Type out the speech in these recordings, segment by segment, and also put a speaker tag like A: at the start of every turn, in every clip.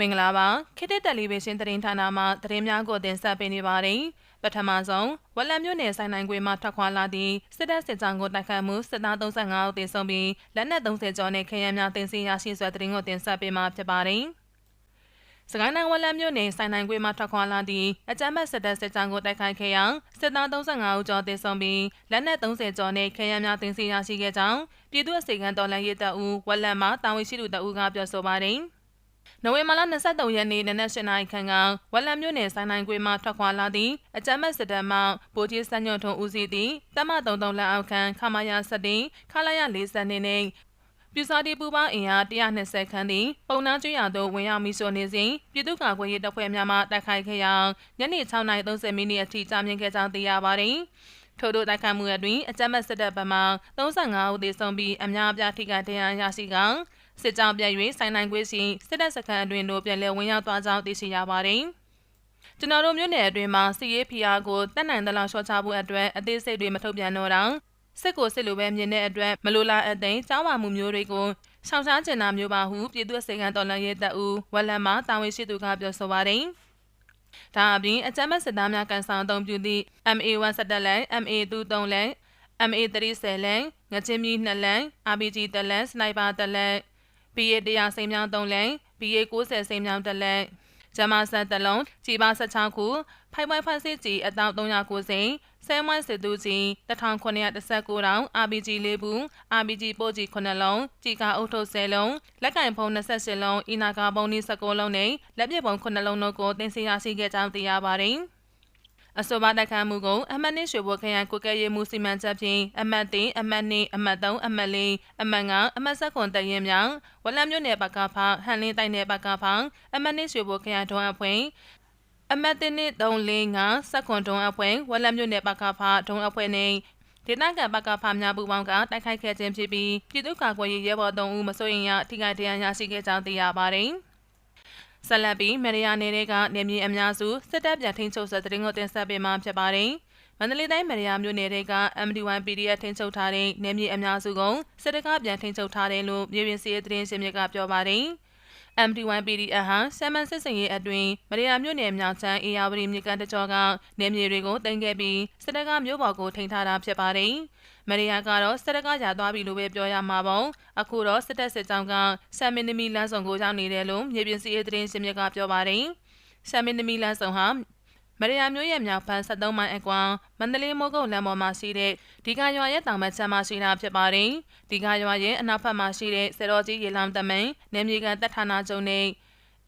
A: မင်္ဂလာပါခေတ်သစ်တယ်လီဗီရှင်းသတင်းဌာနမှသတင်းများကိုတင်ဆက်ပေးနေပါတယ်ပထမဆုံးဝက်လက်မြို့နယ်ဆိုင်နိုင်ကွေမှထွက်ခွာလာသည့်စစ်တပ်စစ်ကြောင်းကိုတိုက်ခတ်မှုစစ်သား35ဦးသေဆုံးပြီးလက်နက်30ကျော်နဲ့ခရမ်းများတင်စီရရှိဆွဲသတင်းကိုတင်ဆက်ပေးမှာဖြစ်ပါတယ်စကိုင်းတိုင်းဝက်လက်မြို့နယ်ဆိုင်နိုင်ကွေမှထွက်ခွာလာသည့်အကြမ်းဖက်စစ်တပ်စစ်ကြောင်းကိုတိုက်ခိုက်ခဲ့ရာစစ်သား35ဦးကျော်သေဆုံးပြီးလက်နက်30ကျော်နဲ့ခရမ်းများတင်စီရရှိခဲ့ကြောင်းပြည်သူ့အစေခံတော်လှန်ရေးတပ်ဦးဝက်လက်မှတာဝန်ရှိသူတပ်ဦးကပြောဆိုပါတယ်။ နိုဝင်ဘာလ23ရက်နေ့နနက်၈နာရီခန့်ကဝက်လက်မြို့နယ်ဆိုင်နိုင်ကွေမှထွက်ခွာလာသည့်အကြမ်းမဲ့စစ်တပ်မှဗိုလ်ကြီးစံညွန့်ထုံဦးစီးသည့်တမ33လက်အောက်ခံခမာယာ7ခလာရ40နေနှင့်ပြူစာတီပူပေါင်းအင်အား120ခန်းသည်ပုံနှန်းကျွရသို့ဝင်ရောက်မိဆိုနေစဉ်ပြည်သူ့ကာကွယ်ရေးတပ်ဖွဲ့များမှတိုက်ခိုက်ခဲ့ရာညနေ6:30မိနစ်အထိကြာမြင့်ခဲ့ကြောင်းသိရပါသည်ထို့သောတိုက်ခိုက်မှုအတွင်းအကြမ်းမဲ့စစ်တပ်ဘက်မှ35ဦးသေဆုံးပြီးအများအပြားထိခိုက်ဒဏ်ရာရရှိက စစ်ကြောင်းပြည့်၍ဆိုင်နိုင်ခွေးစီစစ်တပ်စခန်းအတွင်းတို့ပြန်လည်ဝင်ရောက်သွားကြောင်းသိရှိရပါတယ်။ကျွန်တော်တို့မြို့နယ်အတွင်းမှာစီရေးဖီအားကိုတက်နိုင်သလောက်ရှော့ချဖို့အတွက်အသေးစိတ်တွေမထုတ်ပြန်တော့တော့စစ်ကိုစစ်လိုပဲမြင်တဲ့အတွက်မလိုလားအသိမ်းကြောင်းပါမှုမျိုးတွေကိုရှောင်ရှားကျင်နာမျိုးပါဟုပြည်သူ့စေကံတော်လှန်ရေးတပ်ဦးဝက်လန်မှတာဝန်ရှိသူကပြောဆိုပါတယ်။ဒါအပြင်အကြမ်းဖက်စစ်သားများကန်ဆောင်အုံပြုသည့် MA1 စတက်လန် MA2 3လန် MA30 လန်ငချင်းမြီ2လန် RPG တလန်စနိုက်ပါတလန် BA 100စိန်မြောင်း3လမ်း BA 90စိန်မြောင်း1လမ်းဂျမဆန်တလုံးကြီးပါ16ခုဖိုင်ဝိုင်ဖန်စစ်ကြီးအတောင်390ဆဲမွိုင်းစစ်သူကြီး1919တောင် RPG ၄ဘူး RPG ပို့ကြီး9လုံးကြီးကအုပ်ထုပ်10လုံးလက်ကင်ဖုံး28လုံးအီနာကာပုံး19လုံးနဲ့လက်ပစ်ပုံ9လုံးတို့ကိုတင်စီရရှိခဲ့ကြောင်းသိရပါတယ်။ အဆိုပါတိုက်ခိုက်မှုကိုအမှတ်2ရွှေဘိုခရိုင်ကိုကဲရေးမှုစီမံချက်ဖြင့်အမှတ်3အမှတ်2အမှတ်3အမှတ်4အမှတ်5အမှတ်7တရင်မြောင်ဝလမြို့နယ်ပကဖဟန်လင်းတိုင်းနယ်ပကဖအမှတ်2ရွှေဘိုခရိုင်ဒုံအဖွဲ့အမှတ်1 3 4 5စက်ခွန်ဒုံအဖွဲ့ဝလမြို့နယ်ပကဖဒုံအဖွဲ့နှင့်ဒေသခံဘက်ကဖာများပူပေါင်းကတိုက်ခိုက်ခဲ့ခြင်းဖြစ်ပြီးပြည်သူ့ကာကွယ်ရေးရဲဘော်၃ဦးမစိုးရင်ရထိခိုက်ဒဏ်ရာရရှိခဲ့ကြောင်းသိရပါတယ်။ ဆက်လက်ပြီးမရယာနယ်တွေကနေမြေအများစုစစ်တပ်ပြန်ထိန်းချုပ်ဆက်တဲ့ကိုတင်ဆက်ပေးမှာဖြစ်ပါတယ်။မန္တလေးတိုင်းမရယာမြို့နယ်တွေက MD1 PDF ထိန်းချုပ်ထားတဲ့နေမြေအများစုကစစ်တပ်ကပြန်ထိန်းချုပ်ထားတယ်လို့မြေပြင်စီရေးသတင်းရှင်မြစ်ကပြောပါတယ်။ MD1 PDF ဟာဆမ်မန်စစ်စင်ရေးအတွင်းမရယာမြို့နယ်မြောက်ချမ်းအေယာဝတီမြစ်ကမ်းတကြောကနေမြေတွေကိုတင်ခဲ့ပြီးစစ်တပ်ကမြို့ပေါ်ကိုထိန်းထားတာဖြစ်ပါတယ်။မရိယာကတော့စစ်တပ်ကရာသွားပြီလို့ပဲပြောရမှာပေါ့အခုတော့စစ်တပ်စစ်ကြောင်းကဆမ်မင်းသမီးလမ်းဆောင်ကိုရောက်နေတယ်လို့မြေပြင်စီးရေးသတင်းရှင်မြစ်ကပြောပါတယ်ဆမ်မင်းသမီးလမ်းဆောင်ဟာ မရယာမျိုးရဲ့မြောက်ဖန်73မိုင်အကွာမန္တလေးမိုးကုတ်လမ်းပေါ်မှာရှိတဲ့ဒီကရွာရဲ့တောင်ဘက်ခြမ်းမှာရှိတာဖြစ်ပါတယ်။ဒီကရွာရဲ့အနောက်ဘက်မှာရှိတဲ့စေတော်ကြီးရေလောင်တမန်နေမြေကန်တပ်ဌာနချုပ်နဲ့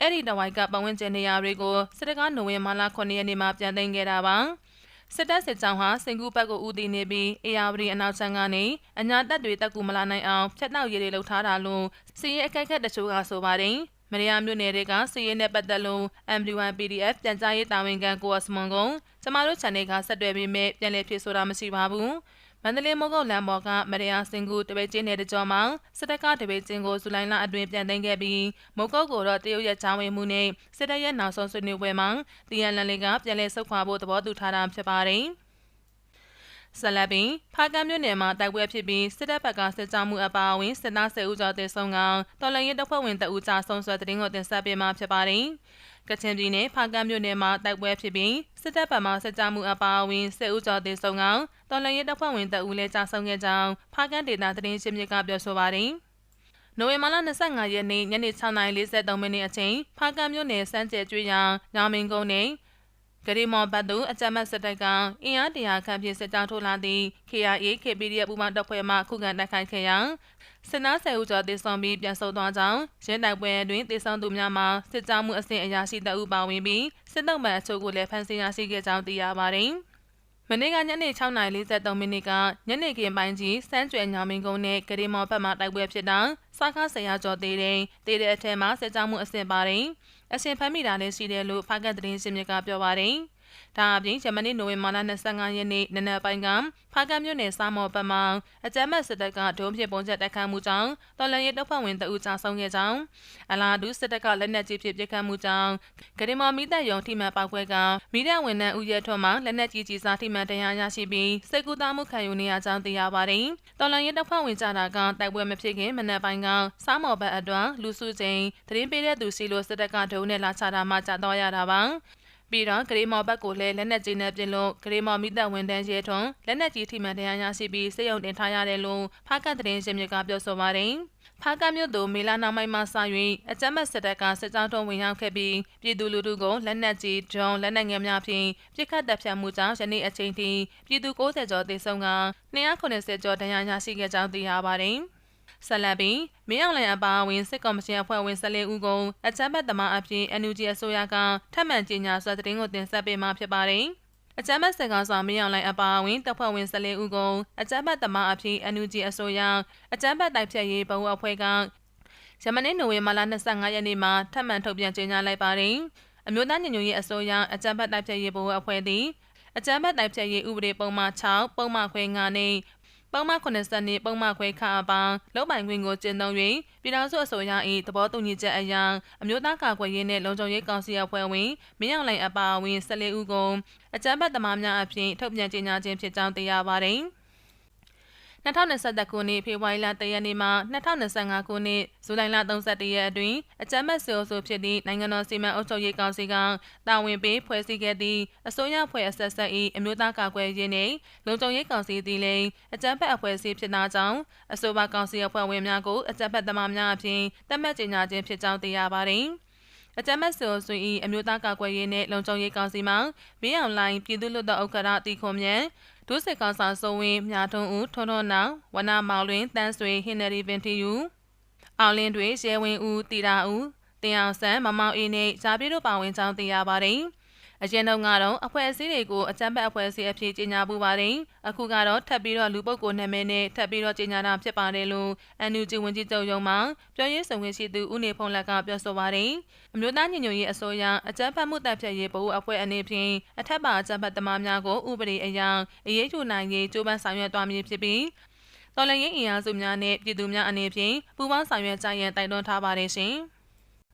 A: အဲ့ဒီတဝိုက်ကပတ်ဝန်းကျင်နေရာတွေကိုစစ်တပ်ကနိုဝင်ဘာလ9ရက်နေ့မှာပြန်သိမ်းခဲ့တာပါ။စစ်တပ်စစ်ကြောင်းဟာစင်ကူဘက်ကိုဦးတည်နေပြီးအေယာဝတီအနောက်ဆန်းကနေအညာတပ်တွေတက်ကူမလာနိုင်အောင်ဖျက်နှောက်ရည်တွေလှုပ်ထားတာလို့စီးရဲအခက်ခက်တချို့ကဆိုပါတယ် မရယာမြို့နယ်တွေကစီးရဲနဲ့ပတ်သက်လို့ MD1 PDF ပြန်ကြားရေးတာဝန်ခံကိုအစမွန်ကကျမတို့ channel ကဆက်သွယ်ပြီးမြပြန်လည်ဖြေဆိုတာမရှိပါဘူးမန္တလေးမိုးကုတ်လမ်းပေါ်ကမရယာစင်ကူတပိတ်ချင်းနယ်တကြောမှာစစ်တပ်ကတပိတ်ချင်းကိုဇူလိုင်လအတွင်းပြန်သိမ်းခဲ့ပြီးမိုးကုတ်ကိုတော့တရုတ်ရဲ့ချောင်းဝင်မှုနဲ့စစ်တပ်ရဲ့နောက်ဆုံးဆွေးနွေးပွဲမှာတီယန်လန်လေးကပြန်လည်ဆုတ်ခွာဖို့သဘောတူထားတာဖြစ်ပါတယ်။ ဆလပင်ဖားကမ်းမြို့နယ်မှာတိုက်ပွဲဖြစ်ပြီးစစ်တပ်ဘက်ကစစ်ကြောမှုအပါအဝင်စစ်သား၁၀ဦးကျော်တေဆုံးကတော်လှန်ရေးတပ်ဖွဲ့ဝင်တအူးကြဆုံးဆွဲတဲ့တင်ကိုတင်ဆက်ပေးမှာဖြစ်ပါတယ်။ကချင်ပြည်နယ်ဖားကန့်မြို့နယ်မှာတိုက်ပွဲဖြစ်ပြီးစစ်တပ်ဘက်မှစစ်ကြောမှုအပါအဝင်စစ်ဦးကျော်တင်ဆောင်ကောင်တော်လှန်ရေးတပ်ဖွဲ့ဝင်တပ်ဦးလည်းကြာဆုံးခဲ့ကြောင်းဖားကန့်ဒေသသတင်းရှင်းမြစ်ကပြောဆိုပါတယ်။နိုဝင်ဘာလ25ရက်နေ့ညနေ6:43မိနစ်အချိန်ဖားကန့်မြို့နယ်စမ်းကျဲကျွေးရန်ညောင်မင်းကုန်းနယ် ဂရီမော်ဘတ်သူအကြမ်းမဲ့စစ်တပ်ကအင်အားတရာခန့်ဖြင့်စစ်ကြောင်းထိုးလာသည့် KIA KPDF ပူးပေါင်းတပ်ဖွဲ့မှခုခံတိုက်ခိုက်ခဲ့ရာစစ်နားဆယ်ဦးကျော်တေဆောင်ပြီးပြန်ဆုတ်သွားကြောင်းရင်းတိုက်ပွဲတွင်တေဆောင်သူများမှာစစ်ကြောမှုအဆင့်အရာရှိတအုပ်ပါဝင်ပြီးစစ်တုံးမှန်အချို့ကိုလည်းဖမ်းဆီးရရှိခဲ့ကြောင်းသိရပါတယ်။မနေ့ကညနေ6:43မိနစ်ကညနေခင်းပိုင်းကြီးစမ်းကျွဲညောင်မင်းကုန်းနဲ့ဂရီမော်ဘက်မှတိုက်ပွဲဖြစ်တာ စားခါဆရာကျော်သေးတယ်။သေးတဲ့အထက်မှာစစ်ကြောမှုအဆင့်ပါတယ်။အဆင့်ဖမ်းမိတာလည်းရှိတယ်လို့ဖားကတ်သတင်းစင်မြစ်ကပြောပါတယ်။။ ဒါအပြင်ယမနေ့နိုဝင်ဘာလ25ရက်နေ့နနက်ပိုင်းကဖားကမြို့နယ်စာမော်ဘက်မှအကြမ်းဖက်စစ်တပ်ကဒုံးပစ်ပုံချက်တိုက်ခတ်မှုကြောင့်တော်လန်ရေးတပ်ဖွဲ့ဝင်တအူကြာဆုံးခဲ့ကြောင်းအလားတူစစ်တပ်ကလက်နက်ကြီးဖြင့်ပစ်ခတ်မှုကြောင့်ဂရီမော်မီတပ်ယုံထိမှန်ပောက်ခွဲကမိဒဝန်ထမ်းဦးရဲထွန်းမှလက်နက်ကြီးကြီးစားထိမှန်တရားရရှိပြီးစိတ်ကူးသားမှုခံယူနေရကြောင်းသိရပါတယ်။တော်လန်ရေးတပ်ဖွဲ့ဝင်ကြတာကတိုက်ပွဲမဖြစ်ခင်မနက်ပိုင်းကစာမော်ဘက်အတွက်လူစုချိန်သတင်းပေးတဲ့သူစီလိုစစ်တပ်ကဒုံးနဲ့လာချတာမှကြာတော့ရတာပါ။ ပြီးတော့ဂရေမော်ဘက်ကိုလည်းလက်နက်ကြီးနဲ့ပြင်လို့ဂရေမော်မိသက်ဝန်တန်းရဲထွန်းလက်နက်ကြီးထိမှန်တရားရရှိပြီးစိတ်ယုံတင်ထားရတယ်လို့ဖားကတ်သတင်းရှင်မြကပြောဆိုပါတယ်ဖားကမြို့သူမေလာနာမိုင်မှစ၍အကြမ်းမဲ့စစ်တပ်ကစစ်ကြောင်းထုံးဝင်ရောက်ခဲ့ပြီးပြည်သူလူထုကိုလက်နက်ကြီးဒရုန်းလက်နက်ငယ်များဖြင့်ပစ်ခတ်တပ်ဖြတ်မှုကြောင့်ယနေ့အချိန်ထိပြည်သူ60ကျော်သေဆုံးက290ကျော်ဒဏ်ရာရရှိခဲ့ကြောင်းသိရပါတယ်။ ဆက်လက်ပြီးမင်းအောင်လှိုင်အပါအဝင်စစ်ကော်မရှင်အဖွဲ့ဝင်14ဦးကိုအကြမ်းဖက်သမားအဖြစ် NUG အစိုးရကထပ်မံကြေညာစွာသတင်းကိုတင်ဆက်ပေးမှာဖြစ်ပါတယ်။အကြမ်းဖက်စစ်ကောင်ဆောင်မင်းအောင်လှိုင်အပါအဝင်တပ်ဖွဲ့ဝင်14ဦးကိုအကြမ်းဖက်သမားအဖြစ် NUG အစိုးရအကြမ်းဖက်တိုက်ဖြတ်ရေးဗဟိုအဖွဲ့ကယမနေ့နိုဝင်ဘာလ25ရက်နေ့မှာထပ်မံထုတ်ပြန်ကြေညာလိုက်ပါတယ်။အမျိုးသားညီညွတ်ရေးအစိုးရအကြမ်းဖက်တိုက်ဖြတ်ရေးဗဟိုအဖွဲ့သည်အကြမ်းဖက်တိုက်ဖြတ်ရေးဥပဒေပုံမှန်6ပုံမှန်ခွဲ9နဲ့ ပုံမှန်80နှစ်ပုံမှန်ခွဲခါအပေါင်းလုံပိုင်ခွင့်ကိုကျင့်သုံး၍ပြည်ထောင်စုအစိုးရ၏သဘောတူညီချက်အရအမျိုးသားကာကွယ်ရေးနှင့်လုံခြုံရေးကောင်စီအဖွဲ့ဝင်မင်းအောင်လှိုင်အပါအဝင်14ဦးကိုအကြမ်းဖက်သမားများအဖြစ်ထုတ်ပြန်ကြေညာခြင်းဖြစ်ကြောင်းသိရပါသည်။ 2021ခုနှစ်ဖေဖော်ဝါရီလ3ရက်နေ့မှ2025ခုနှစ်ဇူလိုင်လ31ရက်အတွင်းအကြမ်းဖက်စစ်အုပ်စုဖြစ်သည့်နိုင်ငံတော်စီမံအုပ်ချုပ်ရေးကောင်စီကတာဝန်ပေးဖွဲ့စည်းခဲ့သည့်အစိုးရဖွဲ့အဆက်ဆက်၏အမျိုးသားကာကွယ်ရေးနှင့်လုံခြုံရေးကောင်စီသည်လည်းအကြမ်းဖက်အဖွဲ့အစည်းဖြစ်နာကြောင်းအဆိုပါကောင်စီအဖွဲ့ဝင်များကိုအကြမ်းဖက်သမားများအဖြစ်တတ်မှတ်ကြေညာခြင်းဖြစ်ကြောင်းသိရပါသည်။အကြမ်းဖက်ဆိုဆွေ၏အမျိုးသားကာကွယ်ရေးနှင့်လုံခြုံရေးကောင်စီမှမင်းအောင်လှိုင်ပြည်သူ့လွှတ်တော်ဥက္ကဋ္ဌတီခွန်မြန် ဒုစစ်ကောင်ဆောင်စိုးဝင်းမြာထုံဦးထွန်းထွန်းနောင်ဝနာမောင်လွင်တန်းဆွေဟင်နရီဗင်တီယူအောင်လင်းတွေရဲဝင်းဦးတီတာဦးတင်အောင်ဆန်းမမောင်အေးနဲ့ဂျာပြည့်တို့ပါဝင်ကြောင်းသိရပါတယ်။ အရင်တုန်းကတော့အဖွဲ့အစည်းတွေကိုအကြမ်းဖက်အဖွဲ့အစည်းအဖြစ်ကြေညာပူပါတယ်။အခုကတော့ထပ်ပြီးတော့လူပုဂ္ဂိုလ်နာမည်နဲ့ထပ်ပြီးတော့ကြေညာတာဖြစ်ပါတယ်လို့ NUG ဝန်ကြီးချုပ်ရုံးမှပြောရေးဆိုခွင့်ရှိသူဦးနေဖုံးလက်ကပြောဆိုပါတယ်။အမျိုးသားညီညွတ်ရေးအစိုးရအကြမ်းဖက်မှုတပ်ဖြတ်ရေးဗဟိုအဖွဲ့အနေဖြင့်အထက်ပါအကြမ်းဖက်သမားများကိုဥပဒေအရအရေးယူနိုင်ရေးကြိုးပမ်းဆောင်ရွက်သွားမည်ဖြစ်ပြီးတော်လှန်ရေးအင်အားစုများနဲ့ပြည်သူများအနေဖြင့်ပူးပေါင်းဆောင်ရွက်ကြရန်တိုက်တွန်းထားပါတယ်ရှင်။